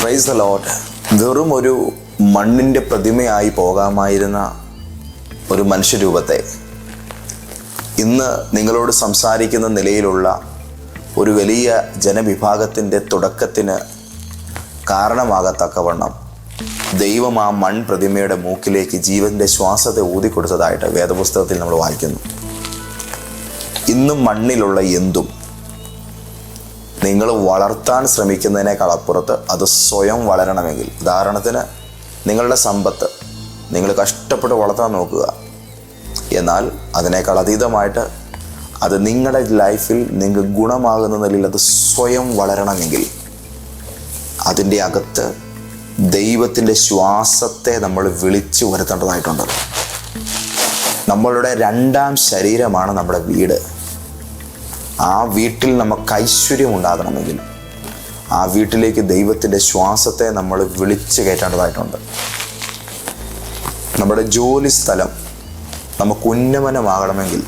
Praise the ലോട്ട് വെറും ഒരു മണ്ണിന്റെ പ്രതിമയായി പോകാമായിരുന്ന ഒരു മനുഷ്യരൂപത്തെ ഇന്ന് നിങ്ങളോട് സംസാരിക്കുന്ന നിലയിലുള്ള ഒരു വലിയ ജനവിഭാഗത്തിന്റെ തുടക്കത്തിന് കാരണമാകത്തക്കവണ്ണം ദൈവം ആ മൺപ്രതിമയുടെ മൂക്കിലേക്ക് ജീവന്റെ ശ്വാസത്തെ ഊതിക്കൊടുത്തതായിട്ട് വേദപുസ്തകത്തിൽ നമ്മൾ വായിക്കുന്നു. ഇന്നും മണ്ണിലുള്ള എന്തും നിങ്ങൾ വളർത്താൻ ശ്രമിക്കുന്നതിനേക്കാൾ അപ്പുറത്ത് അത് സ്വയം വളരണമെങ്കിൽ. ഉദാഹരണത്തിന് നിങ്ങളുടെ സമ്പത്ത് നിങ്ങൾ കഷ്ടപ്പെട്ട് വളർത്താൻ നോക്കുക. എന്നാൽ അതിനേക്കാൾ അതീതമായിട്ട് അത് നിങ്ങളുടെ ലൈഫിൽ നിങ്ങൾക്ക് ഗുണമാകുന്ന നിലയിൽ അത് സ്വയം വളരണമെങ്കിൽ അതിന്റെ അകത്ത് ദൈവത്തിന്റെ ശ്വാസത്തെ നമ്മൾ വിളിച്ചു വരുത്തേണ്ടതായിട്ടുണ്ട്. നമ്മളുടെ രണ്ടാം ശരീരമാണ് നമ്മുടെ വീട്. ആ വീട്ടിൽ നമുക്ക് ഐശ്വര്യം ഉണ്ടാകണമെങ്കിൽ ആ വീട്ടിലേക്ക് ദൈവത്തിന്റെ ശ്വാസത്തെ നമ്മൾ വിളിച്ചു കയറ്റേണ്ടതായിട്ടുണ്ട്. നമ്മുടെ ജോലി സ്ഥലം നമുക്ക് ഉന്നമനമാകണമെങ്കിൽ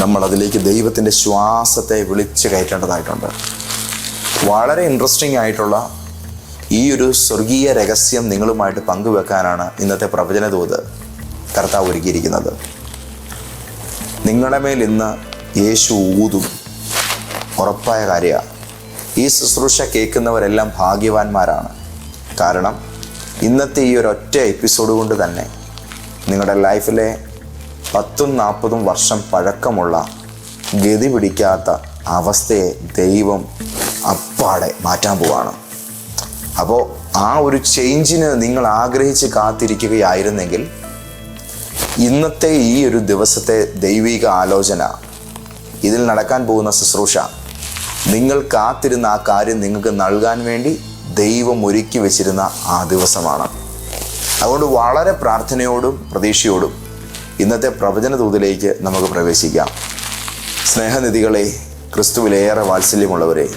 നമ്മൾ അതിലേക്ക് ദൈവത്തിന്റെ ശ്വാസത്തെ വിളിച്ചു കയറ്റേണ്ടതായിട്ടുണ്ട്. വളരെ ഇൻട്രസ്റ്റിംഗ് ആയിട്ടുള്ള ഈ ഒരു സ്വർഗീയ രഹസ്യം നിങ്ങളുമായിട്ട് പങ്കുവെക്കാനാണ് ഇന്നത്തെ പ്രവചന തോത് കർത്താവ് ഒരുക്കിയിരിക്കുന്നത്. നിങ്ങളുടെ മേൽ ഇന്ന് യേശു ഊതും. ഉറപ്പായ കാര്യമാണ് ഈ ശുശ്രൂഷ കേൾക്കുന്നവരെല്ലാം ഭാഗ്യവാന്മാരാണ്. കാരണം ഇന്നത്തെ ഈ ഒറ്റ എപ്പിസോഡ് കൊണ്ട് തന്നെ നിങ്ങളുടെ ലൈഫിലെ പത്തും നാൽപ്പതും വർഷം പഴക്കമുള്ള ഗതി പിടിക്കാത്ത അവസ്ഥയെ ദൈവം അപ്പാടെ മാറ്റാൻ പോവാണ്. അപ്പോൾ ആ ഒരു ചേഞ്ചിന് നിങ്ങൾ ആഗ്രഹിച്ച് കാത്തിരിക്കുകയായിരുന്നെങ്കിൽ ഇന്നത്തെ ഈ ഒരു ദിവസത്തെ ദൈവിക ആലോചന ഇതിൽ നടക്കാൻ പോകുന്ന ശുശ്രൂഷ. നിങ്ങൾ കാത്തിരുന്ന ആ കാര്യം നിങ്ങൾക്ക് നൽകാൻ വേണ്ടി ദൈവം ഒരുക്കി വെച്ചിരുന്ന ആ ദിവസമാണ്. അതുകൊണ്ട് വളരെ പ്രാർത്ഥനയോടും പ്രതീക്ഷയോടും ഇന്നത്തെ പ്രവചന തോതിലേക്ക് നമുക്ക് പ്രവേശിക്കാം. സ്നേഹനിധികളെ ക്രിസ്തുവിലേറെ വാത്സല്യമുള്ളവരെ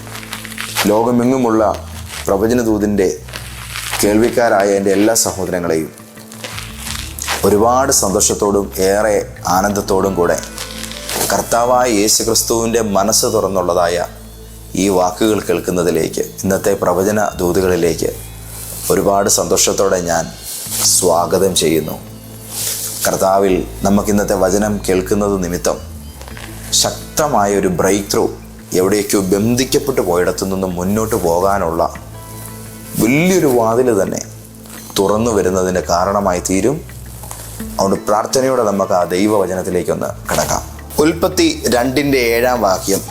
ലോകമെങ്ങുമുള്ള പ്രവചന ദൂതിന്റെ കേൾവിക്കാരായ എന്റെ എല്ലാ സഹോദരങ്ങളെയും ഒരുപാട് സന്തോഷത്തോടും ഏറെ ആനന്ദത്തോടും കൂടെ കർത്താവായ യേശു ക്രിസ്തുവിന്റെ മനസ്സ് തുറന്നുള്ളതായ ഈ വാക്കുകൾ കേൾക്കുന്നതിലേക്ക് ഇന്നത്തെ പ്രവചന ദൂതുകളിലേക്ക് ഒരുപാട് സന്തോഷത്തോടെ ഞാൻ സ്വാഗതം ചെയ്യുന്നു. കർത്താവിൽ നമുക്കിന്നത്തെ വചനം കേൾക്കുന്നത് നിമിത്തം ശക്തമായ ഒരു ബ്രേക്ക് ത്രൂ എവിടേക്കോ ബന്ധിക്കപ്പെട്ടു പോയിടത്തു നിന്ന് മുന്നോട്ട് പോകാനുള്ള വലിയൊരു വാതിൽ തന്നെ തുറന്നു വരുന്നതിന്റെ കാരണമായി തീരും. അതുകൊണ്ട് പ്രാർത്ഥനയോടെ നമുക്ക് ആ ദൈവവചനത്തിലേക്കൊന്ന് കടക്കാം. ഉൽപ്പത്തി രണ്ടിന്റെ ഏഴാം വാക്യം.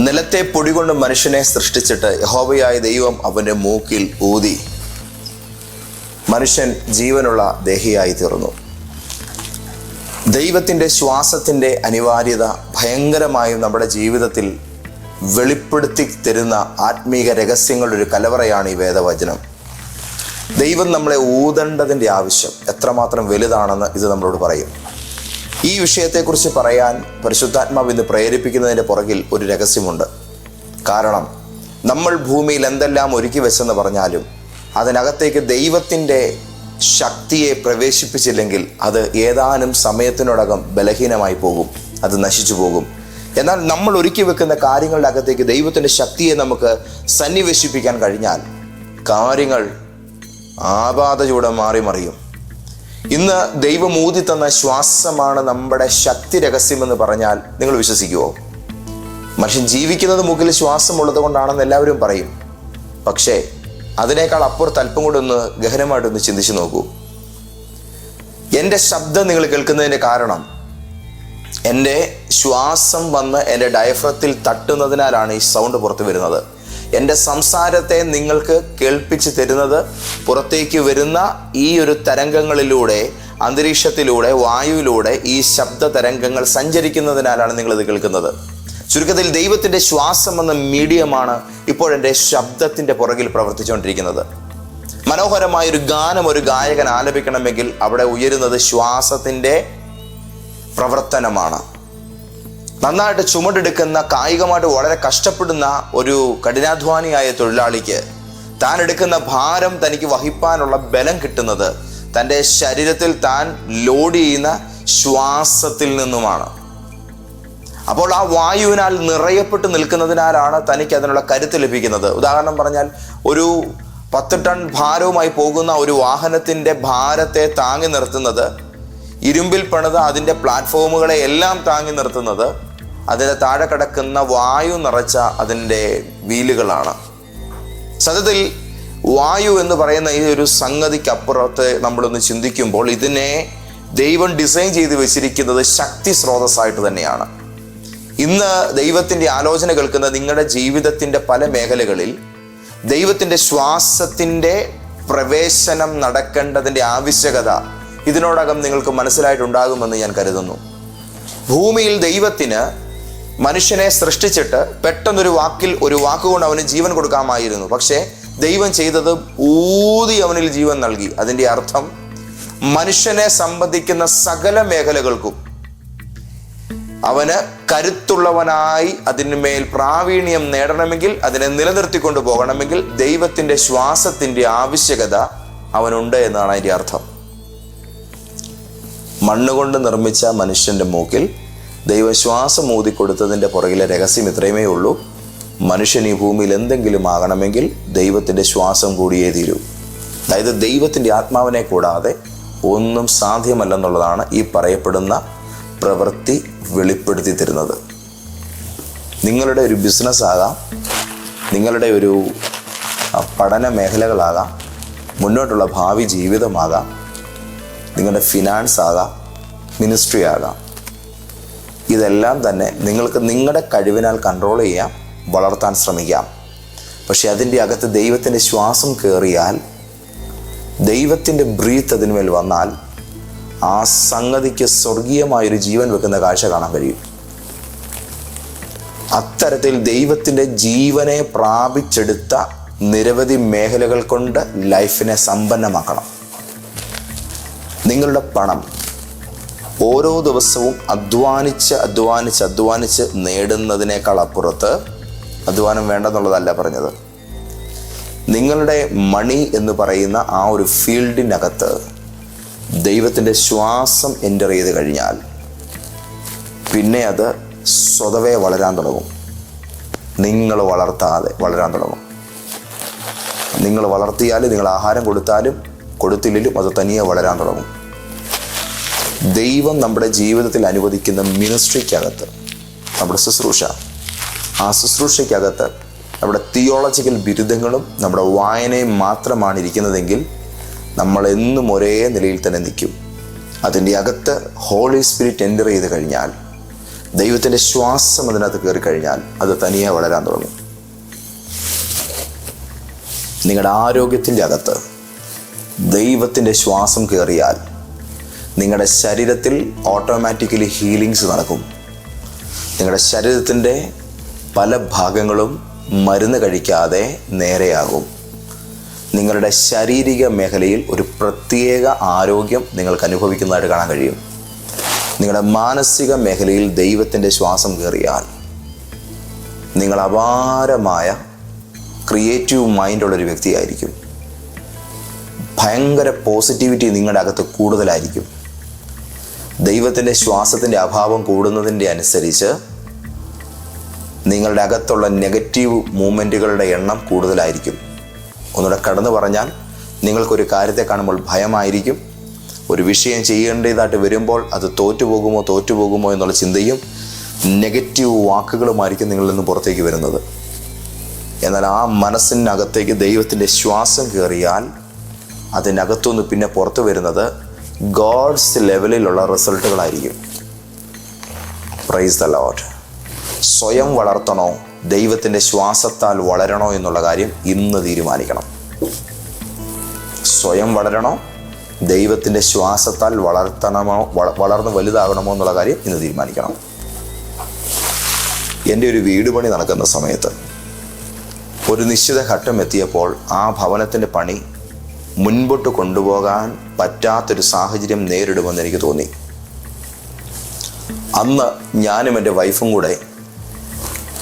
നിലത്തെ പൊടി കൊണ്ട് മനുഷ്യനെ സൃഷ്ടിച്ചിട്ട് യഹോവയായ ദൈവം അവന്റെ മൂക്കിൽ ഊതി. മനുഷ്യൻ ജീവനുള്ള ദേഹിയായി തീർന്നു. ദൈവത്തിന്റെ ശ്വാസത്തിന്റെ അനിവാര്യത ഭയങ്കരമായും നമ്മുടെ ജീവിതത്തിൽ വെളിപ്പെടുത്തി തരുന്ന ആത്മീക രഹസ്യങ്ങളുടെ ഒരു കലവറയാണ് ഈ വേദവചനം. ദൈവം നമ്മളെ ഊതേണ്ടതിന്റെ ആവശ്യം എത്രമാത്രം വലുതാണെന്ന് ഇത് നമ്മളോട് പറയും. ഈ വിഷയത്തെക്കുറിച്ച് പറയാൻ പരിശുദ്ധാത്മാവ് ഇന്ന് പ്രേരിപ്പിക്കുന്നതിന്റെ പുറകിൽ ഒരു രഹസ്യമുണ്ട്. കാരണം നമ്മൾ ഭൂമിയിൽ എന്തെല്ലാം ഒരുക്കി വെച്ചെന്ന് പറഞ്ഞാലും അതിനകത്തേക്ക് ദൈവത്തിന്റെ ശക്തിയെ പ്രവേശിപ്പിച്ചില്ലെങ്കിൽ അത് ഏതാനും സമയത്തിനോടകം ബലഹീനമായി പോകും. അത് നശിച്ചു പോകും. എന്നാൽ നമ്മൾ ഒരുക്കി വെക്കുന്ന കാര്യങ്ങളുടെ അകത്തേക്ക് ദൈവത്തിന്റെ ശക്തിയെ നമുക്ക് സന്നിവേശിപ്പിക്കാൻ കഴിഞ്ഞാൽ കാര്യങ്ങൾ ആപാതയൂടെ മാറി മറിയും. ഇന്ന് ദൈവം ഊതി തന്ന ശ്വാസമാണ് നമ്മുടെ ശക്തി രഹസ്യം എന്ന് പറഞ്ഞാൽ നിങ്ങൾ വിശ്വസിക്കുമോ മനുഷ്യൻ ജീവിക്കുന്നത് മുകളിൽ ശ്വാസമുള്ളത് കൊണ്ടാണെന്ന് എല്ലാവരും പറയും. പക്ഷേ അതിനേക്കാൾ അപ്പുറത്ത് അല്പം കൂടെ ഒന്ന് ഗഹനമായിട്ടൊന്ന് ചിന്തിച്ചു നോക്കൂ. എന്റെ ശബ്ദം നിങ്ങൾ കേൾക്കുന്നതിന്റെ കാരണം എന്റെ ശ്വാസം വന്ന് എന്റെ ഡയഫ്രത്തിൽ തട്ടുന്നതിനാലാണ് ഈ സൗണ്ട് പുറത്തു വരുന്നത്. എന്റെ സംസാരത്തെ നിങ്ങൾക്ക് കേൾപ്പിച്ച് തരുന്നത് പുറത്തേക്ക് വരുന്ന ഈ ഒരു തരംഗങ്ങളിലൂടെ അന്തരീക്ഷത്തിലൂടെ വായുവിലൂടെ ഈ ശബ്ദ തരംഗങ്ങൾ സഞ്ചരിക്കുന്നതിനാലാണ് നിങ്ങളിത് കേൾക്കുന്നത്. ചുരുക്കത്തിൽ ദൈവത്തിന്റെ ശ്വാസം എന്ന മീഡിയമാണ് ഇപ്പോൾ എന്റെ ശബ്ദത്തിന്റെ പുറകിൽ പ്രവർത്തിച്ചുകൊണ്ടിരിക്കുന്നത്. മനോഹരമായ ഒരു ഗാനം ഒരു ഗായകൻ ആലപിക്കണമെങ്കിൽ അവിടെ ഉയരുന്നത് ശ്വാസത്തിന്റെ പ്രവർത്തനമാണ്. നന്നായിട്ട് ചുമടെടുക്കുന്ന കായികമായിട്ട് വളരെ കഷ്ടപ്പെടുന്ന ഒരു കഠിനാധ്വാനിയായ തൊഴിലാളിക്ക് താൻ എടുക്കുന്ന ഭാരം തനിക്ക് വഹിപ്പാനുള്ള ബലം കിട്ടുന്നത് തന്റെ ശരീരത്തിൽ താൻ ലോഡ് ചെയ്യുന്ന ശ്വാസത്തിൽ നിന്നുമാണ്. അപ്പോൾ ആ വായുവിനാൽ നിറയപ്പെട്ട് നിൽക്കുന്നതിനാലാണ് തനിക്ക് അതിനുള്ള കരുത്ത് ലഭിക്കുന്നത്. ഉദാഹരണം പറഞ്ഞാൽ ഒരു പത്ത് ടൺ ഭാരവുമായി പോകുന്ന ഒരു വാഹനത്തിന്റെ ഭാരത്തെ താങ്ങി നിർത്തുന്നത് ഇരുമ്പിൽ പണിത അതിന്റെ പ്ലാറ്റ്ഫോമുകളെ എല്ലാം താങ്ങി നിർത്തുന്നത് അതിന് താഴെ കിടക്കുന്ന വായു നിറച്ച അതിന്റെ വീലുകളാണ്. സത്യത്തിൽ വായു എന്ന് പറയുന്ന ഈ ഒരു സംഗതിക്കപ്പുറത്ത് നമ്മളൊന്ന് ചിന്തിക്കുമ്പോൾ ഇതിനെ ദൈവം ഡിസൈൻ ചെയ്ത് വെച്ചിരിക്കുന്നത് ശക്തി സ്രോതസ്സായിട്ട് തന്നെയാണ്. ഇന്ന് ദൈവത്തിന്റെ ആലോചന കേൾക്കുന്ന നിങ്ങളുടെ ജീവിതത്തിന്റെ പല മേഖലകളിൽ ദൈവത്തിന്റെ ശ്വാസത്തിന്റെ പ്രവേശനം നടക്കേണ്ടതിന്റെ ആവശ്യകത ഇതിനോടകം നിങ്ങൾക്ക് മനസ്സിലായിട്ടുണ്ടാകുമെന്ന് ഞാൻ കരുതുന്നു. ഭൂമിയിൽ ദൈവത്തിന് മനുഷ്യനെ സൃഷ്ടിച്ചിട്ട് പെട്ടെന്നൊരു വാക്കിൽ ഒരു വാക്കുകൊണ്ട് അവന് ജീവൻ കൊടുക്കാമായിരുന്നു. പക്ഷേ ദൈവം ചെയ്തത് ഊതി അവനിൽ ജീവൻ നൽകി. അതിന്റെ അർത്ഥം മനുഷ്യനെ സംബന്ധിക്കുന്ന സകല മേഖലകൾക്കും അവന് കരുത്തുള്ളവനായി അതിന്മേൽ പ്രാവീണ്യം നേടണമെങ്കിൽ അതിനെ നിലനിർത്തിക്കൊണ്ട് പോകണമെങ്കിൽ ദൈവത്തിന്റെ ശ്വാസത്തിന്റെ ആവശ്യകത അവനുണ്ട് എന്നാണ് അതിന്റെ അർത്ഥം. മണ്ണുകൊണ്ട് നിർമ്മിച്ച മനുഷ്യന്റെ മൂക്കിൽ ദൈവം ശ്വാസം ഊതിക്കൊടുത്തതിന്റെ പുറകിലെ രഹസ്യം ഇത്രയുമേ ഉള്ളൂ. മനുഷ്യൻ ഈ ഭൂമിയിൽ എന്തെങ്കിലും ആകണമെങ്കിൽ ദൈവത്തിന്റെ ശ്വാസം കൂടിയേ തീരൂ. അതായത് ദൈവത്തിന്റെ ആത്മാവിനെ കൂടാതെ ഒന്നും സാധ്യമല്ലെന്നുള്ളതാണ് ഈ പറയപ്പെടുന്ന പ്രവൃത്തി വെളിപ്പെടുത്തി തരുന്നത്. നിങ്ങളുടെ ഒരു ബിസിനസ് ആകാം നിങ്ങളുടെ ഒരു പഠന മേഖലകളാകാം മുന്നോട്ടുള്ള ഭാവി ജീവിതമാകാം നിങ്ങളുടെ ഫിനാൻസ് ആകാം മിനിസ്ട്രി ആകാം. ഇതെല്ലാം തന്നെ നിങ്ങൾക്ക് നിങ്ങളുടെ കഴിവിനാൽ കൺട്രോൾ ചെയ്യാം വളർത്താൻ ശ്രമിക്കാം. പക്ഷേ അതിന്റെ അകത്ത് ദൈവത്തിന്റെ ശ്വാസം കയറിയാൽ ദൈവത്തിന്റെ ബ്രീത്ത് അതിന്മേൽ വന്നാൽ ആ സംഗതിക്ക് സ്വർഗീയമായൊരു ജീവൻ വെക്കുന്ന കാഴ്ച കാണാൻ കഴിയും. അത്തരത്തിൽ ദൈവത്തിന്റെ ജീവനെ പ്രാപിച്ചെടുത്ത നിരവധി മേഖലകൾ കൊണ്ട് ലൈഫിനെ സമ്പന്നമാക്കണം. നിങ്ങളുടെ പണം ഓരോ ദിവസവും അധ്വാനിച്ച് അധ്വാനിച്ച് അധ്വാനിച്ച് നേടുന്നതിനേക്കാൾ അപ്പുറത്ത് അധ്വാനം വേണ്ടെന്നുള്ളതല്ല പറഞ്ഞത്. നിങ്ങളുടെ മണി എന്ന് പറയുന്ന ആ ഒരു ഫീൽഡിനകത്ത് ദൈവത്തിന്റെ ശ്വാസം എന്റർ ചെയ്ത് കഴിഞ്ഞാൽ പിന്നെ അത് സ്വതവേ വളരാൻ തുടങ്ങും. നിങ്ങൾ വളർത്താതെ വളരാൻ തുടങ്ങും. നിങ്ങൾ വളർത്തിയാലും നിങ്ങൾ ആഹാരം കൊടുത്താലും കൊടുത്തില്ലെങ്കിലും അത് തനിയെ വളരാൻ തുടങ്ങും. ദൈവം നമ്മുടെ ജീവിതത്തിൽ അനുവദിക്കുന്ന മിനിസ്ട്രിക്കകത്ത് നമ്മുടെ ശുശ്രൂഷ ആ ശുശ്രൂഷയ്ക്കകത്ത് നമ്മുടെ തിയോളജിക്കൽ ബിരുദങ്ങളും നമ്മുടെ വായനയും മാത്രമാണ് ഇരിക്കുന്നതെങ്കിൽ നമ്മൾ എന്നും ഒരേ നിലയിൽ തന്നെ നിൽക്കും. അതിന്റെ അകത്ത് ഹോളി സ്പിരിറ്റ് എന്റർ ചെയ്ത് കഴിഞ്ഞാൽ ദൈവത്തിന്റെ ശ്വാസം അതിനകത്ത് കയറി കഴിഞ്ഞാൽ അത് തനിയെ വളരാൻ തുടങ്ങും. നിങ്ങളുടെ ആരോഗ്യത്തിന്റെ അകത്ത് ദൈവത്തിന്റെ ശ്വാസം കയറിയാൽ നിങ്ങളുടെ ശരീരത്തിൽ ഓട്ടോമാറ്റിക്കലി ഹീലിങ്സ് നടക്കും. നിങ്ങളുടെ ശരീരത്തിന്റെ പല ഭാഗങ്ങളും മരുന്ന് കഴിക്കാതെ നേരെയാകും. നിങ്ങളുടെ ശാരീരിക മേഖലയിൽ ഒരു പ്രത്യേക ആരോഗ്യം നിങ്ങൾക്ക് അനുഭവിക്കുന്നതായിട്ട് കാണാൻ കഴിയും. നിങ്ങളുടെ മാനസിക മേഖലയിൽ ദൈവത്തിന്റെ ശ്വാസം കയറിയാൽ നിങ്ങൾ അപാരമായ ക്രിയേറ്റീവ് മൈൻഡുള്ളൊരു വ്യക്തിയായിരിക്കും. ഭയങ്കര പോസിറ്റിവിറ്റി നിങ്ങളുടെ അകത്ത് കൂടുതലായിരിക്കും. ദൈവത്തിന്റെ ശ്വാസത്തിന്റെ അഭാവം കൂടുന്നതിന്റെ അനുസരിച്ച് നിങ്ങളുടെ അകത്തുള്ള നെഗറ്റീവ് മൂമെന്റുകളുടെ എണ്ണം കൂടുതലായിരിക്കും. ഒന്നുകൂടെ കടന്നു പറഞ്ഞാൽ നിങ്ങൾക്കൊരു കാര്യത്തെ കാണുമ്പോൾ ഭയമായിരിക്കും. ഒരു വിഷയം ചെയ്യേണ്ടതായിട്ട് വരുമ്പോൾ അത് തോറ്റുപോകുമോ തോറ്റുപോകുമോ എന്നുള്ള ചിന്തയും നെഗറ്റീവ് വാക്കുകളുമായിരിക്കും നിങ്ങളിൽ നിന്ന് പുറത്തേക്ക് വരുന്നത്. എന്നാൽ ആ മനസ്സിനകത്തേക്ക് ദൈവത്തിന്റെ ശ്വാസം കയറിയാൽ അതിനകത്തുനിന്ന് പിന്നെ പുറത്തു വരുന്നത് ഗോഡ്സ് ലെവലിലുള്ള റിസൾട്ടുകളായിരിക്കും പ്രൈസ് ദ ലോഡ് സ്വയം വളർത്തണോ ദൈവത്തിന്റെ ശ്വാസത്താൽ വളരണോ എന്നുള്ള കാര്യം ഇന്ന് തീരുമാനിക്കണം. സ്വയം വളരണോ ദൈവത്തിന്റെ ശ്വാസത്താൽ വളർത്തണമോ വള- വളർന്ന് വലുതാകണമോ എന്നുള്ള കാര്യം ഇന്ന് തീരുമാനിക്കണം. എന്റെ ഒരു വീട് പണി നടക്കുന്ന സമയത്ത് ഒരു നിശ്ചിത ഘട്ടം എത്തിയപ്പോൾ ആ ഭവനത്തിന്റെ പണി മുൻപോട്ട് കൊണ്ടുപോകാൻ പറ്റാത്തൊരു സാഹചര്യം നേരിടുമെന്ന് എനിക്ക് തോന്നി. അന്ന് ഞാനും എന്റെ വൈഫും കൂടെ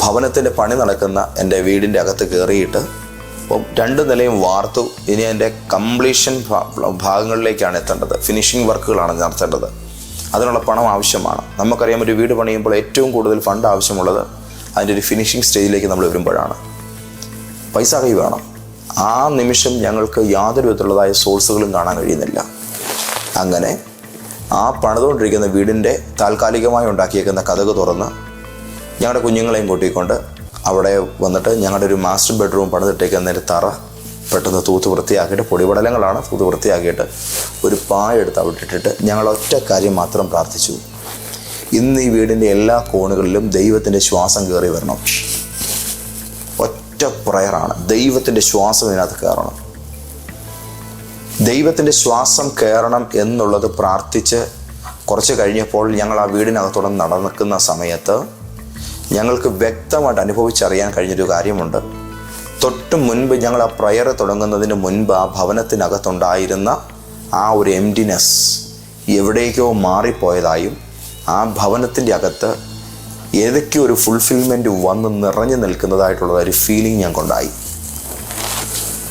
ഭവനത്തിന്റെ പണി നടക്കുന്ന എന്റെ വീടിന്റെ അകത്ത് കയറിയിട്ട് അപ്പം രണ്ട് നിലയും വാർത്തു ഇനി എന്റെ കംപ്ലീഷൻ ഭാഗങ്ങളിലേക്കാണ് എത്തേണ്ടത്. ഫിനിഷിംഗ് വർക്കുകളാണ് നടത്തേണ്ടത്. അതിനുള്ള പണം ആവശ്യമാണ്. നമുക്കറിയാം ഒരു വീട് പണിയുമ്പോൾ ഏറ്റവും കൂടുതൽ ഫണ്ട് ആവശ്യമുള്ളത് അതിന്റെ ഒരു ഫിനിഷിംഗ് സ്റ്റേജിലേക്ക് നമ്മൾ വരുമ്പോഴാണ്. പൈസ കൈ വേണം. ആ നിമിഷം ഞങ്ങൾക്ക് യാതൊരു വിധത്തിലുള്ളതായ സോഴ്സുകളും കാണാൻ കഴിയുന്നില്ല. അങ്ങനെ ആ പണിതുകൊണ്ടിരിക്കുന്ന വീടിന്റെ താൽക്കാലികമായി ഉണ്ടാക്കിയേക്കുന്ന കഥക് തുറന്ന് ഞങ്ങളുടെ കുഞ്ഞുങ്ങളെയും കൂട്ടിക്കൊണ്ട് അവിടെ വന്നിട്ട് ഞങ്ങളുടെ ഒരു മാസ്റ്റർ ബെഡ്റൂം പണിതിട്ടേക്കുന്നതിന്റെ തറ പെട്ടെന്ന് തൂത്ത് വൃത്തിയാക്കിയിട്ട് പൊടിപടലങ്ങളാണ് തൂത്ത് വൃത്തിയാക്കിയിട്ട് ഒരു പായ എടുത്ത് അവിടെ ഇട്ടിട്ട് ഞങ്ങൾ ഒറ്റ കാര്യം മാത്രം പ്രാർത്ഥിച്ചു. ഇന്ന് ഈ വീടിന്റെ എല്ലാ കോണുകളിലും ദൈവത്തിന്റെ ശ്വാസം കയറി വരണം. ഒറ്റ പ്രയറാണ്. ദൈവത്തിന്റെ ശ്വാസം ഇതിനകത്ത് കയറണം. ദൈവത്തിന്റെ ശ്വാസം കയറണം എന്നുള്ളത് പ്രാർത്ഥിച്ച് കുറച്ച് കഴിഞ്ഞപ്പോൾ ഞങ്ങൾ ആ വീടിനകത്തോടെ നടക്കുന്ന സമയത്ത് ഞങ്ങൾക്ക് വ്യക്തമായിട്ട് അനുഭവിച്ചറിയാൻ കഴിഞ്ഞൊരു കാര്യമുണ്ട്. തൊട്ട് മുൻപ് ഞങ്ങൾ ആ പ്രയർ തുടങ്ങുന്നതിന് മുൻപ് ആ ഭവനത്തിനകത്തുണ്ടായിരുന്ന ആ ഒരു എംറ്റിനെസ് എവിടേക്കോ മാറിപ്പോയതായും ആ ഭവനത്തിന്റെ അകത്ത് ഏതൊക്കെ ഒരു ഫുൾഫിൽമെന്റ് വന്ന് നിറഞ്ഞു നിൽക്കുന്നതായിട്ടുള്ള ഒരു ഫീലിംഗ് ഞങ്ങൾക്കുണ്ടായി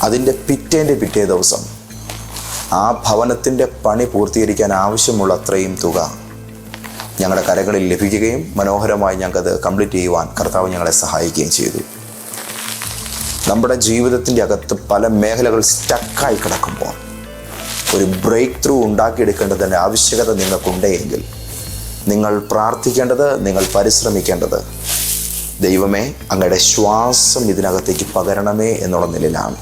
അതിന്റെ പിറ്റേന്റെ പിറ്റേ ദിവസം ആ ഭവനത്തിന്റെ പണി പൂർത്തീകരിക്കാൻ ആവശ്യമുള്ള അത്രയും തുക ഞങ്ങളുടെ കരകളിൽ ലഭിക്കുകയും മനോഹരമായി ഞങ്ങൾക്കത് കംപ്ലീറ്റ് ചെയ്യുവാൻ കർത്താവ് ഞങ്ങളെ സഹായിക്കുകയും ചെയ്തു. നമ്മുടെ ജീവിതത്തിന്റെ അകത്ത് പല മേഖലകൾ സ്റ്റക്കായി കിടക്കുമ്പോൾ ഒരു ബ്രേക്ക് ത്രൂ ഉണ്ടാക്കിയെടുക്കേണ്ടതിന്റെ ആവശ്യകത നിങ്ങൾക്കുണ്ടെങ്കിൽ നിങ്ങൾ പ്രാർത്ഥിക്കേണ്ടത് നിങ്ങൾ പരിശ്രമിക്കേണ്ടത്. ദൈവമേ അങ്ങയുടെ ശ്വാസം ഇതിനകത്തേക്ക് പകരണമേ എന്നുള്ള നിലയിലാണ്.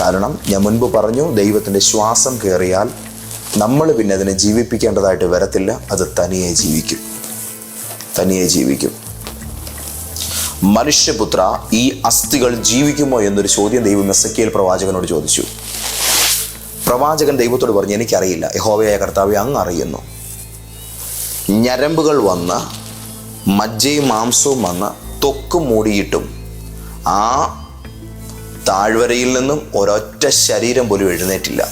കാരണം ഞാൻ മുൻപ് പറഞ്ഞു ദൈവത്തിന്റെ ശ്വാസം കയറിയാൽ നമ്മൾ പിന്നെ അതിനെ ജീവിപ്പിക്കേണ്ടതായിട്ട് വരത്തില്ല അത് തനിയെ ജീവിക്കും. തനിയെ ജീവിക്കും. മനുഷ്യപുത്ര ഈ അസ്ഥികൾ ജീവിക്കുമോ എന്നൊരു ചോദ്യം ദൈവം എസക്കിയൽ പ്രവാചകനോട് ചോദിച്ചു. പ്രവാചകൻ ദൈവത്തോട് പറഞ്ഞു എനിക്കറിയില്ല. യഹോവയായ കർത്താവെ അങ്ങ് അറിയുന്നു. ഞരമ്പുകൾ വന്ന് മജ്ജയും മാംസവും വന്ന് തൊക്ക് മൂടിയിട്ടും ആ താഴ്വരയിൽ നിന്നും ഒരൊറ്റ ശരീരം പോലും എഴുന്നേറ്റില്ല.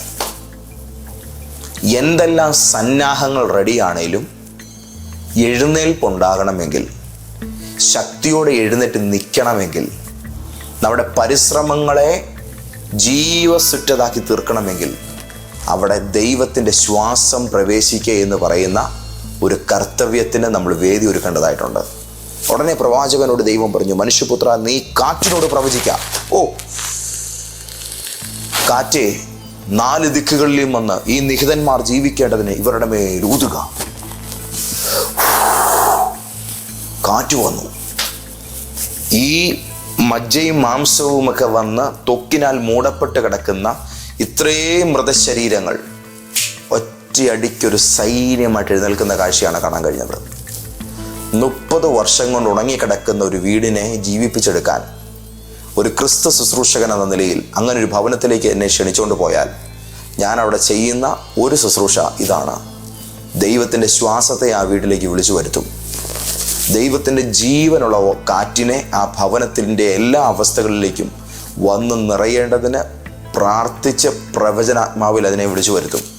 എന്തെല്ലാം സന്നാഹങ്ങൾ റെഡിയാണേലും എഴുന്നേൽപ്പുണ്ടാകണമെങ്കിൽ ശക്തിയോടെ എഴുന്നേറ്റ് നിൽക്കണമെങ്കിൽ നമ്മുടെ പരിശ്രമങ്ങളെ ജീവസുറ്റതാക്കി തീർക്കണമെങ്കിൽ അവിടെ ദൈവത്തിന്റെ ശ്വാസം പ്രവേശിക്കുക എന്ന് പറയുന്ന ഒരു കർത്തവ്യത്തിന് നമ്മൾ വേദി ഒരുക്കേണ്ടതായിട്ടുണ്ട്. ഉടനെ പ്രവാചകനോട് ദൈവം പറഞ്ഞു മനുഷ്യപുത്ര നീ കാറ്റിനോട് പ്രവചിക്ക. ഓ കാറ്റേ നാല് ദിക്കുകളിലും വന്ന് ഈ നിഹിതന്മാർ ജീവിക്കേണ്ടതിന് ഇവരുടെ മേൽ ഊതുക. കാറ്റ് വന്നു. ഈ മജ്ജയും മാംസവും ഒക്കെ വന്ന് തൊക്കിനാൽ മൂടപ്പെട്ട് കിടക്കുന്ന ഇത്രയും മൃതശരീരങ്ങൾ ഒറ്റയടിക്കൊരു സൈന്യമായിട്ട് എഴുന്നേൽക്കുന്ന കാഴ്ചയാണ് കാണാൻ കഴിഞ്ഞത്. മുപ്പത് വർഷം കൊണ്ട് ഉണങ്ങിക്കിടക്കുന്ന ഒരു വീടിനെ ജീവിപ്പിച്ചെടുക്കാൻ ഒരു ക്രിസ്തു ശുശ്രൂഷകൻ എന്ന നിലയിൽ അങ്ങനെ ഒരു ഭവനത്തിലേക്ക് എന്നെ ക്ഷണിച്ചുകൊണ്ട് പോയാൽ ഞാൻ അവിടെ ചെയ്യുന്ന ഒരു ശുശ്രൂഷ ഇതാണ്. ദൈവത്തിന്റെ ശ്വാസത്തെ ആ വീട്ടിലേക്ക് വിളിച്ചു വരുത്തും. ദൈവത്തിന്റെ ജീവനുള്ള കാറ്റിനെ ആ ഭവനത്തിന്റെ എല്ലാ അവസ്ഥകളിലേക്കും വന്ന് നിറയേണ്ടതിന് പ്രാർത്ഥിച്ച് പ്രവചനാത്മാവിൽ അതിനെ വിളിച്ചു വരുത്തും.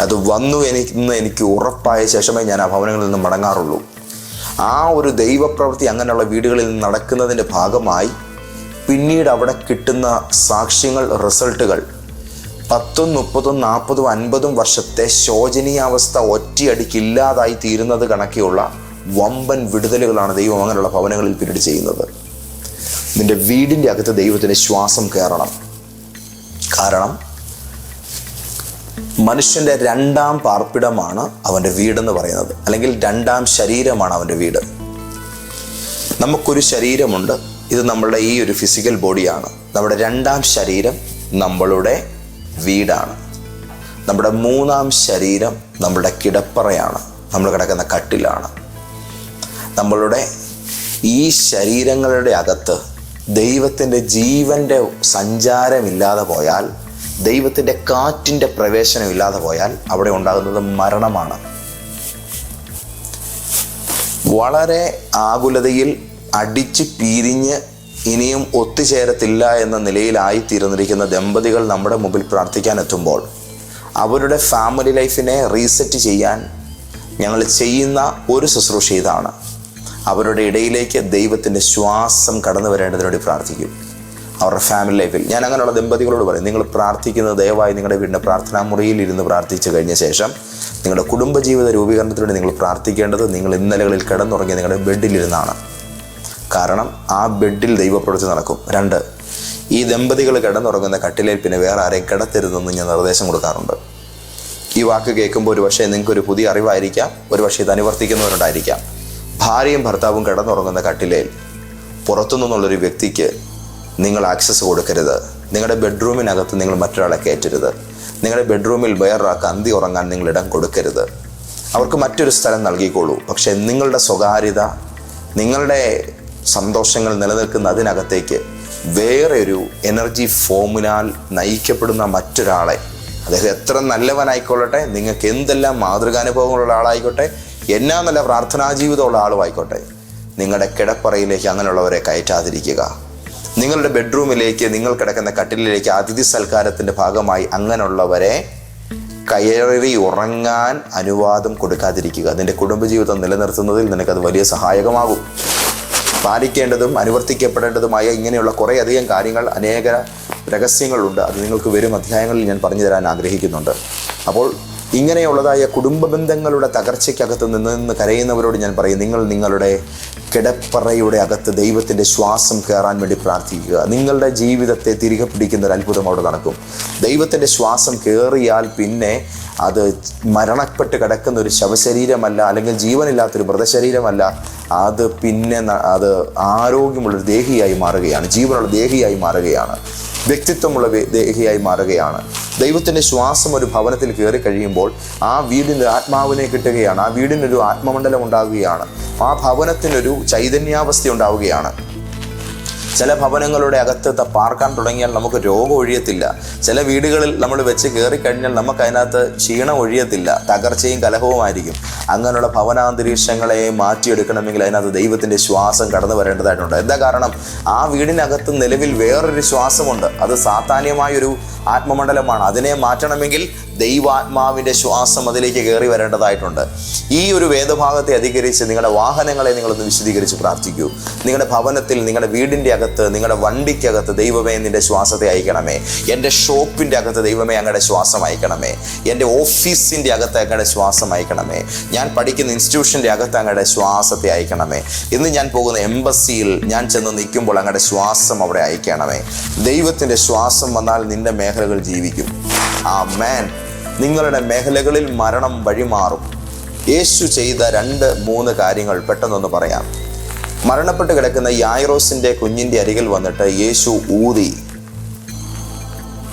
അത് വന്നു എനിക്ക് ഇന്ന് എനിക്ക് ഉറപ്പായ ശേഷമേ ഞാൻ ആ ഭവനങ്ങളിൽ നിന്ന് മടങ്ങാറുള്ളൂ. ആ ഒരു ദൈവപ്രവൃത്തി അങ്ങനെയുള്ള വീടുകളിൽ നടക്കുന്നതിന്റെ ഭാഗമായി പിന്നീട് അവിടെ കിട്ടുന്ന സാക്ഷ്യങ്ങൾ റിസൾട്ടുകൾ പത്തും മുപ്പതും നാൽപ്പതും അൻപതും വർഷത്തെ ശോചനീയാവസ്ഥ ഒറ്റയടിക്കില്ലാതായി തീരുന്നത് കണക്കെയുള്ള വമ്പൻ വിടുതലുകളാണ് ദൈവം അങ്ങനെയുള്ള ഭവനങ്ങളിൽ പിന്നീട് ചെയ്യുന്നത്. നിന്റെ വീടിന്റെ അകത്ത് ദൈവത്തിന് ശ്വാസം കയറണം. കാരണം മനുഷ്യന്റെ രണ്ടാം പാർപ്പിടമാണ് അവന്റെ വീടെന്ന് പറയുന്നത്. അല്ലെങ്കിൽ രണ്ടാം ശരീരമാണ് അവന്റെ വീട്. നമുക്കൊരു ശരീരമുണ്ട്. ഇത് നമ്മളുടെ ഈ ഒരു ഫിസിക്കൽ ബോഡിയാണ് നമ്മുടെ രണ്ടാം ശരീരം നമ്മളുടെ വീടാണ്. നമ്മുടെ മൂന്നാം ശരീരം നമ്മുടെ കിടപ്പറയാണ്. നമ്മൾ കിടക്കുന്ന കട്ടിലാണ്. നമ്മളുടെ ഈ ശരീരങ്ങളുടെ അകത്ത് ദൈവത്തിന്റെ ജീവന്റെ സഞ്ചാരമില്ലാതെ പോയാൽ ദൈവത്തിന്റെ കാറ്റിന്റെ പ്രവേശനം ഇല്ലാതെ പോയാൽ അവിടെ ഉണ്ടാകുന്നത് മരണമാണ്. വളരെ ആകുലതയിൽ അടിച്ച് പിരിഞ്ഞ് ഇനിയും ഒത്തുചേരത്തില്ല എന്ന നിലയിലായി തീർന്നിരിക്കുന്ന ദമ്പതികൾ നമ്മുടെ മുമ്പിൽ പ്രാർത്ഥിക്കാൻ എത്തുമ്പോൾ അവരുടെ ഫാമിലി ലൈഫിനെ റീസെറ്റ് ചെയ്യാൻ ഞങ്ങൾ ചെയ്യുന്ന ഒരു ശുശ്രൂഷ ഇതാണ്. അവരുടെ ഇടയിലേക്ക് ദൈവത്തിന്റെ ശ്വാസം കടന്നു വരേണ്ടതിനോട് പ്രാർത്ഥിക്കും. അവരുടെ ഫാമിലി ലൈഫിൽ ഞാൻ അങ്ങനെയുള്ള ദമ്പതികളോട് പറയും നിങ്ങൾ പ്രാർത്ഥിക്കുന്നത് ദയവായി നിങ്ങളുടെ വീടിന്റെ പ്രാർത്ഥനാ മുറിയിൽ ഇരുന്ന് പ്രാർത്ഥിച്ചു കഴിഞ്ഞ ശേഷം നിങ്ങളുടെ കുടുംബജീവിത രൂപീകരണത്തിന് വേണ്ടി നിങ്ങൾ പ്രാർത്ഥിക്കേണ്ടത് നിങ്ങൾ ഇന്നലകളിൽ കിടന്നുറങ്ങിയ നിങ്ങളുടെ ബെഡിലിരുന്നാണ് കാരണം ആ ബെഡിൽ ദൈവപ്രവൃത്തി നടക്കും. രണ്ട് ഈ ദമ്പതികൾ കിടന്നുറങ്ങുന്ന കട്ടിലേൽ പിന്നെ വേറെ ആരെയും കിടത്തരുതെന്ന് ഞാൻ നിർദ്ദേശം കൊടുക്കാറുണ്ട്. ഈ വാക്ക് കേൾക്കുമ്പോൾ ഒരു പക്ഷേ നിങ്ങൾക്ക് ഒരു പുതിയ അറിവായിരിക്കാം ഒരു പക്ഷേ ഇത് അനുവർത്തിക്കുന്നവരുണ്ടായിരിക്കാം. ഭാര്യയും ഭർത്താവും കിടന്നുറങ്ങുന്ന കട്ടിലേൽ പുറത്തു നിന്നുള്ളൊരു വ്യക്തിക്ക് നിങ്ങൾ ആക്സസ് കൊടുക്കരുത്. നിങ്ങളുടെ ബെഡ്റൂമിനകത്ത് നിങ്ങൾ മറ്റൊരാളെ കയറ്റരുത്. നിങ്ങളുടെ ബെഡ്റൂമിൽ വേറൊരാൾക്ക് അന്തി ഉറങ്ങാൻ നിങ്ങൾ ഇടം കൊടുക്കരുത്. അവർക്ക് മറ്റൊരു സ്ഥലം നൽകിക്കോളൂ. പക്ഷേ നിങ്ങളുടെ സ്വകാര്യത നിങ്ങളുടെ സന്തോഷങ്ങൾ നിലനിൽക്കുന്ന അതിനകത്തേക്ക് വേറെ ഒരു എനർജി ഫോമിനാൽ നയിക്കപ്പെടുന്ന മറ്റൊരാളെ അദ്ദേഹം എത്ര നല്ലവനായിക്കൊള്ളട്ടെ നിങ്ങൾക്ക് എന്തെല്ലാം മാതൃകാനുഭവങ്ങളുള്ള ആളായിക്കോട്ടെ എന്നാ നല്ല പ്രാർത്ഥനാ ജീവിതമുള്ള ആളുമായിക്കോട്ടെ നിങ്ങളുടെ കിടപ്പറയിലേക്ക് അങ്ങനെയുള്ളവരെ കയറ്റാതിരിക്കുക. നിങ്ങളുടെ ബെഡ്റൂമിലേക്ക് നിങ്ങൾ കിടക്കുന്ന കട്ടിലിലേക്ക് അതിഥി സൽക്കാരത്തിന്റെ ഭാഗമായി അങ്ങനെയുള്ളവരെ കയറി ഉറങ്ങാൻ അനുവാദം കൊടുക്കാതിരിക്കുക. നിന്റെ കുടുംബജീവിതം നിലനിർത്തുന്നതിൽ നിനക്കത് വലിയ സഹായകമാകും. പാലിക്കേണ്ടതും അനുവർത്തിക്കപ്പെടേണ്ടതുമായ ഇങ്ങനെയുള്ള കുറേ അധികം കാര്യങ്ങൾ അനേക രഹസ്യങ്ങളുണ്ട്. അത് നിങ്ങൾക്ക് വരും അധ്യായങ്ങളിൽ ഞാൻ പറഞ്ഞു തരാൻ ആഗ്രഹിക്കുന്നുണ്ട്. അപ്പോൾ ഇങ്ങനെയുള്ളതായ കുടുംബ ബന്ധങ്ങളുടെ തകർച്ചയ്ക്കകത്ത് നിന്ന് കരയുന്നവരോട് ഞാൻ പറയും നിങ്ങൾ നിങ്ങളുടെ കിടപ്പറയുടെ അകത്ത് ദൈവത്തിന്റെ ശ്വാസം കയറാൻ വേണ്ടി പ്രാർത്ഥിക്കുക. നിങ്ങളുടെ ജീവിതത്തെ തിരികെ പിടിക്കുന്ന ഒരു അത്ഭുതം അവിടെ നടക്കും. ദൈവത്തിന്റെ ശ്വാസം കയറിയാൽ പിന്നെ അത് മരണപ്പെട്ട് കിടക്കുന്ന ഒരു ശവശരീരമല്ല അല്ലെങ്കിൽ ജീവനില്ലാത്തൊരു മൃതശരീരമല്ല അത് പിന്നെ അത് ആരോഗ്യമുള്ളൊരു ദേഹിയായി മാറുകയാണ് ജീവനുള്ള ദേഹിയായി മാറുകയാണ്. വ്യക്തിത്വമുള്ള ദേഹിയായി മാറുകയാണ്. ദൈവത്തിന്റെ ശ്വാസം ഒരു ഭവനത്തിൽ കയറി കഴിയുമ്പോൾ ആ വീടിന്റെ ആത്മാവിനെ കിട്ടുകയാണ്. ആ വീടിനൊരു ആത്മമണ്ഡലം ഉണ്ടാകുകയാണ്. ആ ഭവനത്തിനൊരു ചൈതന്യാവസ്ഥ ഉണ്ടാവുകയാണ്. ചില ഭവനങ്ങളുടെ അകത്ത് പാർക്കാൻ തുടങ്ങിയാൽ നമുക്ക് രോഗം ഒഴിയത്തില്ല. ചില വീടുകളിൽ നമ്മൾ വെച്ച് കയറി കഴിഞ്ഞാൽ നമുക്ക് അതിനകത്ത് ക്ഷീണം ഒഴിയത്തില്ല. തകർച്ചയും കലഹവുമായിരിക്കും അങ്ങനെയുള്ള ഭവനാന്തരീക്ഷങ്ങളെ മാറ്റിയെടുക്കണമെങ്കിൽ അതിനകത്ത് ദൈവത്തിന്റെ ശ്വാസം കടന്നു വരേണ്ടതായിട്ടുണ്ട്. എന്താ കാരണം? ആ വീടിനകത്ത് നിലവിൽ വേറൊരു ശ്വാസമുണ്ട്. അത് സാത്താന്യമായൊരു ആത്മമണ്ഡലമാണ്. അതിനെ മാറ്റണമെങ്കിൽ ദൈവാത്മാവിന്റെ ശ്വാസം അതിലേക്ക് കയറി വരേണ്ടതായിട്ടുണ്ട്. ഈ ഒരു വേദഭാഗത്തെ അധികരിച്ച് നിങ്ങളുടെ വാഹനങ്ങളെ നിങ്ങളൊന്ന് വിശദീകരിച്ച് പ്രാർത്ഥിക്കൂ. നിങ്ങളുടെ ഭവനത്തിൽ നിങ്ങളുടെ വീടിന്റെ അകത്ത് നിങ്ങളുടെ വണ്ടിക്കകത്ത് ദൈവമേ നിന്റെ ശ്വാസത്തെ അയക്കണമേ. എന്റെ ഷോപ്പിന്റെ അകത്ത് ദൈവമേ അങ്ങയുടെ ശ്വാസം അയക്കണമേ. എന്റെ ഓഫീസിന്റെ അകത്ത് അങ്ങയുടെ ശ്വാസം അയക്കണമേ. ഞാൻ പഠിക്കുന്ന ഇൻസ്റ്റിറ്റ്യൂഷന്റെ അകത്ത് അങ്ങയുടെ ശ്വാസത്തെ അയക്കണമേ. ഇന്ന് ഞാൻ പോകുന്ന എംബസിയിൽ ഞാൻ ചെന്ന് നിൽക്കുമ്പോൾ അങ്ങയുടെ ശ്വാസം അവിടെ അയക്കണമേ. ദൈവത്തിന്റെ ശ്വാസം വന്നാൽ നിന്റെ മേഖലകൾ ജീവിക്കും. ആ മാൻ നിങ്ങളുടെ മേഖലകളിൽ മരണം വഴിമാറും യേശു ചെയ്ത രണ്ട് മൂന്ന് കാര്യങ്ങൾ പെട്ടെന്നൊന്ന് പറയാം. മരണപ്പെട്ട് കിടക്കുന്ന യായറോസിന്റെ കുഞ്ഞിന്റെ അരികിൽ വന്നിട്ട് യേശു ഊതി.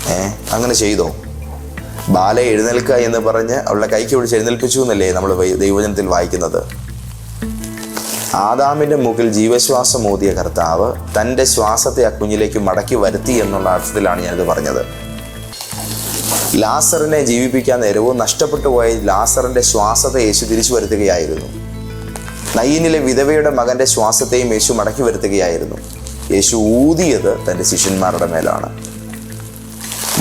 ഏ അങ്ങനെ ചെയ്തോ? ബാല എഴുന്നേൽക്കുക എന്ന് പറഞ്ഞ് അവളുടെ കൈക്ക് പിടിച്ച് എഴുന്നേൽപ്പിച്ചു എന്നല്ലേ നമ്മൾ ദൈവജനത്തിൽ വായിക്കുന്നത്. ആദാമിന്റെ മുകിൽ ജീവശ്വാസം ഊതിയ കർത്താവ് തന്റെ ശ്വാസത്തെ ആ കുഞ്ഞിലേക്ക് മടക്കി വരുത്തി എന്നുള്ള അർത്ഥത്തിലാണ് ഞാനിത് പറഞ്ഞത്. ലാസറിനെ ജീവിപ്പിക്കാൻ നേരവും നഷ്ടപ്പെട്ടു പോയ ലാസറിന്റെ ശ്വാസത്തെ യേശു തിരിച്ചു വരുത്തുകയായിരുന്നു. നയ്യനിലെ വിധവയുടെ മകന്റെ ശ്വാസത്തെയും യേശു മടക്കി വരുത്തുകയായിരുന്നു. യേശു ഊതിയത് തന്റെ ശിഷ്യന്മാരുടെ മേലാണ്.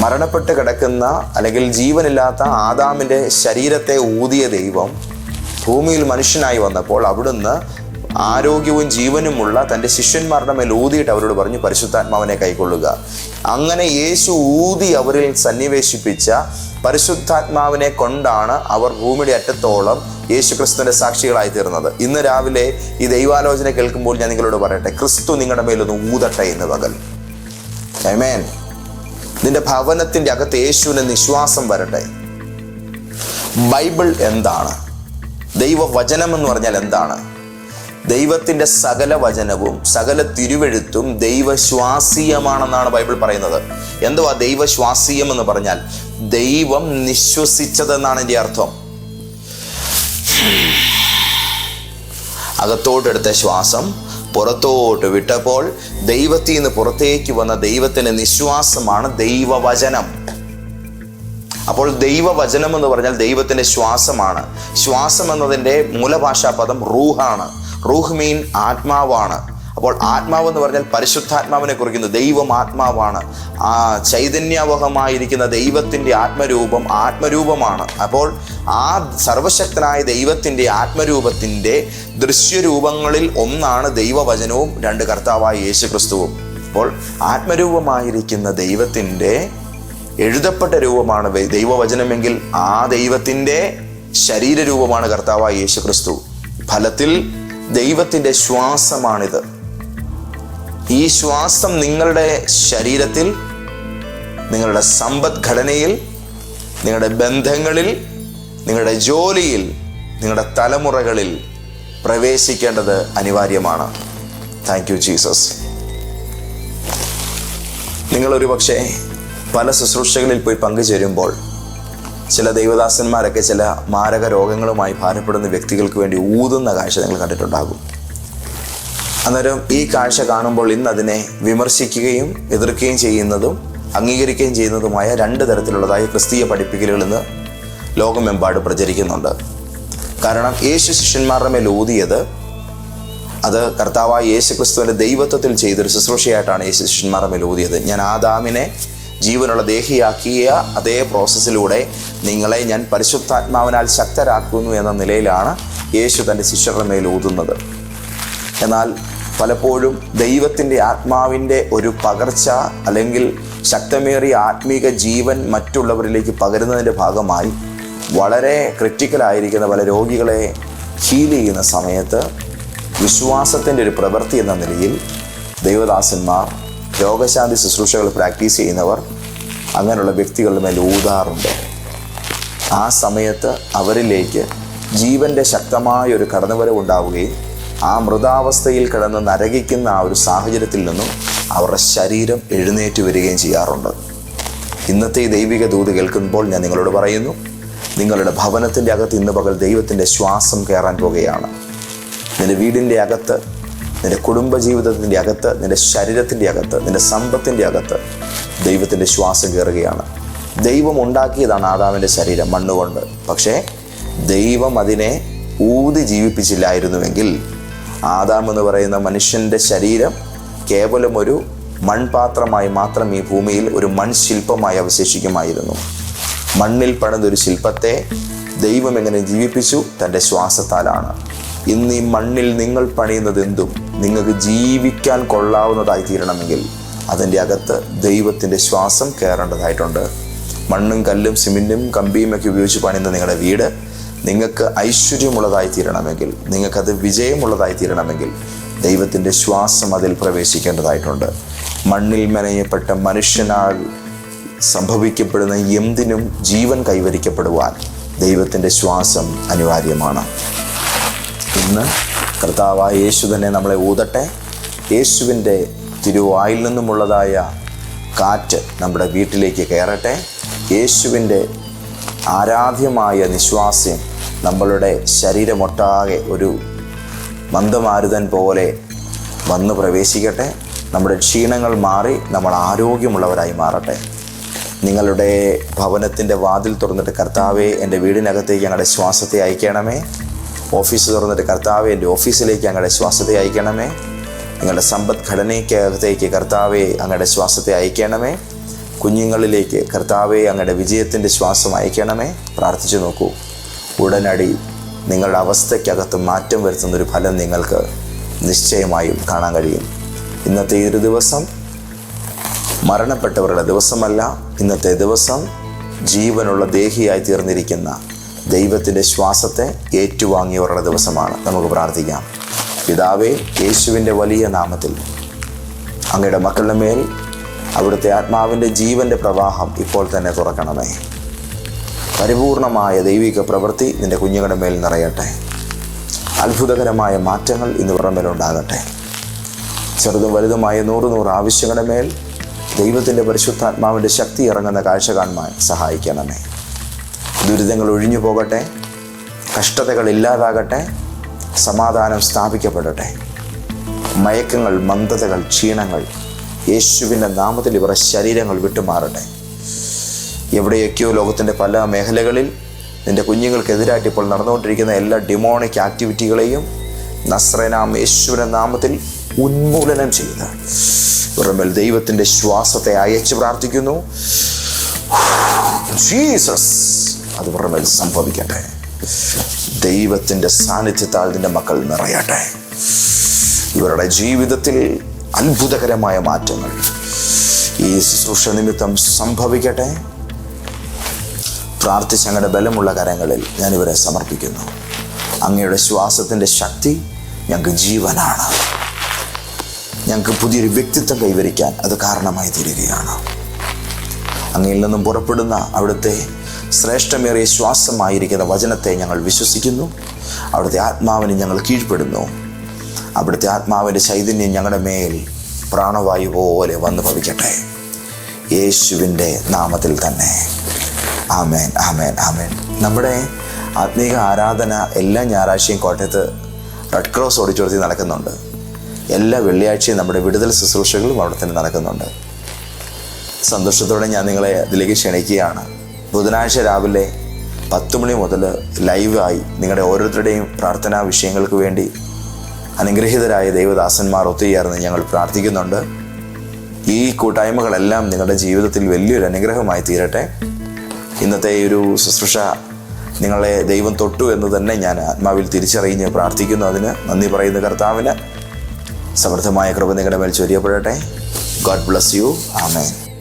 മരണപ്പെട്ട് കിടക്കുന്ന അല്ലെങ്കിൽ ജീവനില്ലാത്ത ആദാമിന്റെ ശരീരത്തെ ഊതിയ ദൈവം ഭൂമിയിൽ മനുഷ്യനായി വന്നപ്പോൾ അവിടുന്ന് ആരോഗ്യവും ജീവനുമുള്ള തന്റെ ശിഷ്യന്മാരുടെ മേൽ ഊതിയിട്ട് അവരോട് പറഞ്ഞു പരിശുദ്ധാത്മാവിനെ കൈക്കൊള്ളുക. അങ്ങനെ യേശു ഊതി അവരിൽ സന്നിവേശിപ്പിച്ച പരിശുദ്ധാത്മാവിനെ കൊണ്ടാണ് അവർ ഭൂമിയുടെ അറ്റത്തോളം യേശു ക്രിസ്തുവിന്റെ സാക്ഷികളായി തീർന്നത്. ഇന്ന് രാവിലെ ഈ ദൈവാലോചന കേൾക്കുമ്പോൾ ഞാൻ നിങ്ങളോട് പറയട്ടെ ക്രിസ്തു നിങ്ങളുടെ മേലൊന്ന് ഊതട്ടെ എന്ന് പകൽ. Amen. നിന്റെ ഭവനത്തിന്റെ അകത്ത് യേശുവിന് നിശ്വാസം വരട്ടെ. ബൈബിൾ എന്താണ്? ദൈവവചനം എന്ന് പറഞ്ഞാൽ എന്താണ്? ദൈവത്തിന്റെ സകല വചനവും സകല തിരുവെഴുത്തും ദൈവശ്വാസീയമാണെന്നാണ് ബൈബിൾ പറയുന്നത്. എന്തുവാ ദൈവശ്വാസീയം എന്ന് പറഞ്ഞാൽ? ദൈവം നിശ്വസിച്ചതെന്നാണ് എന്റെ അർത്ഥം. അകത്തോട്ടെടുത്ത ശ്വാസം പുറത്തോട്ട് വിട്ടപ്പോൾ ദൈവത്തിൽ നിന്ന് പുറത്തേക്ക് വന്ന ദൈവത്തിന്റെ നിശ്വാസമാണ് ദൈവവചനം. അപ്പോൾ ദൈവവചനം എന്ന് പറഞ്ഞാൽ ദൈവത്തിന്റെ ശ്വാസമാണ്. ശ്വാസം എന്നതിന്റെ മൂലഭാഷാ പദം റൂഹാണ്. റൂഹ് മീൻ ആത്മാവാണ്. അപ്പോൾ ആത്മാവ് എന്ന് പറഞ്ഞാൽ പരിശുദ്ധാത്മാവിനെ കുറിക്കുന്നു. ദൈവം ആത്മാവാണ്. ആ ചൈതന്യവഹമായിരിക്കുന്ന ദൈവത്തിന്റെ ആത്മരൂപം ആത്മരൂപമാണ്. അപ്പോൾ ആ സർവശക്തനായ ദൈവത്തിന്റെ ആത്മരൂപത്തിന്റെ ദൃശ്യരൂപങ്ങളിൽ ഒന്നാണ് ദൈവവചനവും രണ്ട് കർത്താവായ യേശു ക്രിസ്തുവും അപ്പോൾ ആത്മരൂപമായിരിക്കുന്ന ദൈവത്തിന്റെ എഴുതപ്പെട്ട രൂപമാണ് ദൈവവചനമെങ്കിൽ ആ ദൈവത്തിന്റെ ശരീരരൂപമാണ് കർത്താവായ യേശു ക്രിസ്തു ഫലത്തിൽ ദൈവത്തിന്റെ ശ്വാസമാണിത്. ഈ ശ്വാസം നിങ്ങളുടെ ശരീരത്തിൽ നിങ്ങളുടെ സമ്പദ്ഘടനയിൽ നിങ്ങളുടെ ബന്ധങ്ങളിൽ നിങ്ങളുടെ ജോലിയിൽ നിങ്ങളുടെ തലമുറകളിൽ പ്രവേശിക്കേണ്ടത് അനിവാര്യമാണ്. താങ്ക് യു ജീസസ് നിങ്ങളൊരു പക്ഷേ പല ശുശ്രൂഷകളിൽ പോയി പങ്കുചേരുമ്പോൾ ചില ദൈവദാസന്മാരൊക്കെ ചില മാരക രോഗങ്ങളുമായി ഭാരപ്പെടുന്ന വ്യക്തികൾക്ക് വേണ്ടി ഊതുന്ന കാഴ്ച നിങ്ങൾ കണ്ടിട്ടുണ്ടാകും. അന്നേരം ഈ കാഴ്ച കാണുമ്പോൾ ഇന്ന് അതിനെ വിമർശിക്കുകയും എതിർക്കുകയും ചെയ്യുന്നതും അംഗീകരിക്കുകയും ചെയ്യുന്നതുമായ രണ്ട് തരത്തിലുള്ളതായ ക്രിസ്തീയ പഠിപ്പിക്കലുകൾ ഇന്ന് ലോകമെമ്പാട് പ്രചരിക്കുന്നുണ്ട്. കാരണം യേശു ശിഷ്യന്മാരുടെ മേൽ ഊതിയത് അത് കർത്താവായ യേശു ക്രിസ്തുവിന്റെ ദൈവത്വത്തിൽ ചെയ്തൊരു ശുശ്രൂഷയായിട്ടാണ് യേശു ശിഷ്യന്മാരുടെ മേൽ ഊതിയത്. ഞാൻ ആദാമിനെ ജീവനുള്ള ദേഹിയാക്കിയ അതേ പ്രോസസ്സിലൂടെ നിങ്ങളെ ഞാൻ പരിശുദ്ധാത്മാവിനാൽ ശക്തരാക്കുന്നു എന്ന നിലയിലാണ് യേശു തന്റെ ശിഷ്യരുടെ മേൽ ഊതുന്നത്. എന്നാൽ പലപ്പോഴും ദൈവത്തിന്റെ ആത്മാവിന്റെ ഒരു പകർച്ച അല്ലെങ്കിൽ ശക്തമേറിയ ആത്മീക ജീവൻ മറ്റുള്ളവരിലേക്ക് പകരുന്നതിന്റെ ഭാഗമായി വളരെ ക്രിറ്റിക്കലായിരിക്കുന്ന പല രോഗികളെ ഹീൽ ചെയ്യുന്ന സമയത്ത് വിശ്വാസത്തിന്റെ ഒരു പ്രവൃത്തി എന്ന നിലയിൽ ദൈവദാസന്മാർ രോഗശാന്തി ശുശ്രൂഷകൾ പ്രാക്ടീസ് ചെയ്യുന്നവർ അങ്ങനെയുള്ള വ്യക്തികളുടെ മേൽ ഊതാറുണ്ട്. ആ സമയത്ത് അവരിലേക്ക് ജീവന്റെ ശക്തമായ ഒരു കടന്നുവരവ് ഉണ്ടാവുകയും ആ മൃതാവസ്ഥയിൽ കിടന്ന് നരകിക്കുന്ന ആ ഒരു സാഹചര്യത്തിൽ നിന്നും അവരുടെ ശരീരം എഴുന്നേറ്റ് വരികയും ചെയ്യാറുണ്ട്. ഇന്നത്തെ ഈ ദൈവിക ദൂത് കേൾക്കുമ്പോൾ ഞാൻ നിങ്ങളോട് പറയുന്നു നിങ്ങളുടെ ഭവനത്തിന്റെ അകത്ത് ഇന്ന് പകൽ ദൈവത്തിന്റെ ശ്വാസം കയറാൻ പോകുകയാണ്. നിന്റെ വീടിന്റെ അകത്ത് നിന്റെ കുടുംബജീവിതത്തിന്റെ അകത്ത് നിന്റെ ശരീരത്തിന്റെ അകത്ത് നിന്റെ സമ്പത്തിന്റെ അകത്ത് ദൈവത്തിന്റെ ശ്വാസം കയറുകയാണ്. ദൈവം ഉണ്ടാക്കിയതാണ് ആദാമിന്റെ ശരീരം മണ്ണുകൊണ്ട്. പക്ഷേ ദൈവം അതിനെ ഊതി ജീവിപ്പിച്ചില്ലായിരുന്നുവെങ്കിൽ ആദാം എന്ന് പറയുന്ന മനുഷ്യന്റെ ശരീരം കേവലം ഒരു മൺപാത്രമായി മാത്രം ഈ ഭൂമിയിൽ ഒരു മൺശില്പമായി അവശേഷിക്കുമായിരുന്നു. മണ്ണിൽ പണിതൊരു ശില്പത്തെ ദൈവം എങ്ങനെ ജീവിപ്പിച്ചു? തന്റെ ശ്വാസത്താലാണ്. ഇന്ന് ഈ മണ്ണിൽ നിങ്ങൾ പണിയുന്നത് എന്തും നിങ്ങൾക്ക് ജീവിക്കാൻ കൊള്ളാവുന്നതായി തീരണമെങ്കിൽ അതിന്റെ അകത്ത് ദൈവത്തിന്റെ ശ്വാസം കയറേണ്ടതായിട്ടുണ്ട്. മണ്ണും കല്ലും സിമെന്റും കമ്പിയും ഒക്കെ ഉപയോഗിച്ച് പണിയുന്ന നിങ്ങളുടെ വീട് നിങ്ങൾക്ക് ഐശ്വര്യമുള്ളതായി തീരണമെങ്കിൽ നിങ്ങൾക്കത് വിജയമുള്ളതായി തീരണമെങ്കിൽ ദൈവത്തിന്റെ ശ്വാസം അതിൽ പ്രവേശിക്കേണ്ടതായിട്ടുണ്ട്. മണ്ണിൽ മെനയപ്പെട്ട മനുഷ്യനാൽ സംഭവിക്കപ്പെടുന്ന എന്തിനും ജീവൻ കൈവരിക്കപ്പെടുവാൻ ദൈവത്തിന്റെ ശ്വാസം അനിവാര്യമാണ്. ഇന്ന് കർത്താവായ യേശു തന്നെ നമ്മളെ ഊതട്ടെ. യേശുവിന്റെ തിരുവായിൽ നിന്നുമുള്ളതായ കാറ്റ് നമ്മുടെ വീട്ടിലേക്ക് കയറട്ടെ. യേശുവിന്റെ ആരാധ്യമായ നിശ്വാസ്യം നമ്മളുടെ ശരീരമൊട്ടാകെ ഒരു മന്ദമാരുതൻ പോലെ വന്ന് പ്രവേശിക്കട്ടെ. നമ്മുടെ ക്ഷീണങ്ങൾ മാറി നമ്മൾ ആരോഗ്യമുള്ളവരായി മാറട്ടെ. നിങ്ങളുടെ ഭവനത്തിന്റെ വാതിൽ തുറന്നിട്ട് കർത്താവെ എന്റെ വീടിനകത്തേക്ക് ഞങ്ങളുടെ ശ്വാസത്തെ അയക്കണമേ. ഓഫീസ് തുറന്നിട്ട് കർത്താവെ എന്റെ ഓഫീസിലേക്ക് അങ്ങയുടെ ശ്വാസത്തെ അയക്കണമേ. നിങ്ങളുടെ സമ്പദ്ഘടനയ്ക്കകത്തേക്ക് കർത്താവെ അങ്ങയുടെ ശ്വാസത്തെ അയക്കണമേ. കുഞ്ഞുങ്ങളിലേക്ക് കർത്താവെ അങ്ങയുടെ വിജയത്തിന്റെ ശ്വാസം അയക്കണമേ. പ്രാർത്ഥിച്ചു നോക്കൂ. ഉടനടി നിങ്ങളുടെ അവസ്ഥയ്ക്കകത്ത് മാറ്റം വരുത്തുന്ന ഒരു ഫലം നിങ്ങൾക്ക് നിശ്ചയമായും കാണാൻ കഴിയും. ഇന്നത്തെ ഈ ഒരു ദിവസം മരണപ്പെട്ടവരുടെ ദിവസമല്ല ഇന്നത്തെ ദിവസം ജീവനുള്ള ദേഹിയായി തീർന്നിരിക്കുന്ന ദൈവത്തിന്റെ ശ്വാസത്തെ ഏറ്റുവാങ്ങിയവരുടെ ദിവസമാണ്. നമുക്ക് പ്രാർത്ഥിക്കാം. പിതാവേ യേശുവിന്റെ വലിയ നാമത്തിൽ അങ്ങയുടെ മക്കളുടെ മേൽ അവിടുത്തെ ആത്മാവിന്റെ ജീവന്റെ പ്രവാഹം ഇപ്പോൾ തന്നെ തുറക്കണമേ. പരിപൂർണമായ ദൈവിക പ്രവൃത്തി നിന്റെ കുഞ്ഞുങ്ങളുടെ മേൽ നിറയട്ടെ. അത്ഭുതകരമായ മാറ്റങ്ങൾ ഇന്ന് ഇവരുടെ മേലുണ്ടാകട്ടെ ചെറുതും വലുതുമായ നൂറ് നൂറ് ആവശ്യങ്ങളുടെ മേൽ ദൈവത്തിന്റെ പരിശുദ്ധാത്മാവിന്റെ ശക്തി ഇറങ്ങുന്ന കാഴ്ച കാണുവാൻ സഹായിക്കണമേ. ദുരിതങ്ങൾ ഒഴിഞ്ഞു പോകട്ടെ കഷ്ടതകൾ ഇല്ലാതാകട്ടെ സമാധാനം സ്ഥാപിക്കപ്പെടട്ടെ. മയക്കങ്ങൾ മന്ദതകൾ ക്ഷീണങ്ങൾ യേശുവിന്റെ നാമത്തിൽ ഇവരുടെ ശരീരങ്ങൾ വിട്ടുമാറട്ടെ. എവിടെയൊക്കെയോ ലോകത്തിന്റെ പല മേഖലകളിൽ നിന്റെ കുഞ്ഞുങ്ങൾക്കെതിരായിട്ട് ഇപ്പോൾ നടന്നുകൊണ്ടിരിക്കുന്ന എല്ലാ ഡിമോണിക് ആക്ടിവിറ്റികളെയും നസ്രനാം യേശുവിന്റെ നാമത്തിൽ ഉന്മൂലനം ചെയ്ത് ഇവരുടെ മേൽ ദൈവത്തിന്റെ ശ്വാസത്തെ അയച്ച് പ്രാർത്ഥിക്കുന്നു. ജീസസ്. അത് പുറമെ മേൽ സംഭവിക്കട്ടെ. ദൈവത്തിന്റെ സാന്നിധ്യത്താൽ നിന്റെ മക്കൾ നിറയട്ടെ. ഇവരുടെ ജീവിതത്തിൽ അത്ഭുതകരമായ മാറ്റങ്ങൾ ഈ ശുശ്രൂഷ നിമിത്തം സംഭവിക്കട്ടെ. പ്രാർത്ഥിച്ച് അങ്ങയുടെ ബലമുള്ള കരങ്ങളിൽ ഞാനിവരെ സമർപ്പിക്കുന്നു. അങ്ങയുടെ ശ്വാസത്തിന്റെ ശക്തി ഞങ്ങൾക്ക് ജീവനാണ്. ഞങ്ങൾക്ക് പുതിയൊരു വ്യക്തിത്വം കൈവരിക്കാൻ അത് കാരണമായി തീരുകയാണ്. അങ്ങയിൽ നിന്നും പുറപ്പെടുന്ന അവിടുത്തെ ശ്രേഷ്ഠമേറിയ ശ്വാസമായിരിക്കുന്ന വചനത്തെ ഞങ്ങൾ വിശ്വസിക്കുന്നു. അവിടുത്തെ ആത്മാവിന് ഞങ്ങൾ കീഴ്പ്പെടുന്നു. അവിടുത്തെ ആത്മാവിന്റെ ചൈതന്യം ഞങ്ങളുടെ മേൽ പ്രാണവായു പോലെ വന്ന് ഭവിക്കട്ടെ യേശുവിന്റെ നാമത്തിൽ തന്നെ. ആമേൻ ആമേൻ ആമേൻ. നമ്മുടെ ആത്മീക ആരാധന എല്ലാ ഞായറാഴ്ചയും കോട്ടയത്ത് റെഡ് ക്രോസ് ഓഡിറ്റോറിയത്തിൽ നടക്കുന്നുണ്ട്. എല്ലാ വെള്ളിയാഴ്ചയും നമ്മുടെ വിടുതൽ ശുശ്രൂഷകളും അവിടെ തന്നെ നടക്കുന്നുണ്ട്. സന്തോഷത്തോടെ ഞാൻ നിങ്ങളെ അതിലേക്ക് ക്ഷണിക്കുകയാണ്. ബുധനാഴ്ച രാവിലെ പത്ത് മണി മുതൽ ലൈവായി നിങ്ങളുടെ ഓരോരുത്തരുടെയും പ്രാർത്ഥനാ വിഷയങ്ങൾക്ക് വേണ്ടി അനുഗ്രഹീതരായ ദൈവദാസന്മാർ ഒത്തുചേർന്ന് ഞങ്ങൾ പ്രാർത്ഥിക്കുന്നുണ്ട്. ഈ കൂട്ടായ്മകളെല്ലാം നിങ്ങളുടെ ജീവിതത്തിൽ വലിയൊരു അനുഗ്രഹമായി തീരട്ടെ. ഇന്നത്തെ ഈ ഒരു ശുശ്രൂഷ നിങ്ങളെ ദൈവം തൊട്ടു എന്ന് തന്നെ ഞാൻ ആത്മാവിൽ തിരിച്ചറിഞ്ഞ് പ്രാർത്ഥിക്കുന്നു അതിന്. നന്ദി പറയുന്ന കർത്താവിന്. സമൃദ്ധമായ കൃപ നിങ്ങളുടെ മേൽ ചൊരിയപ്പെടട്ടെ. God bless you amen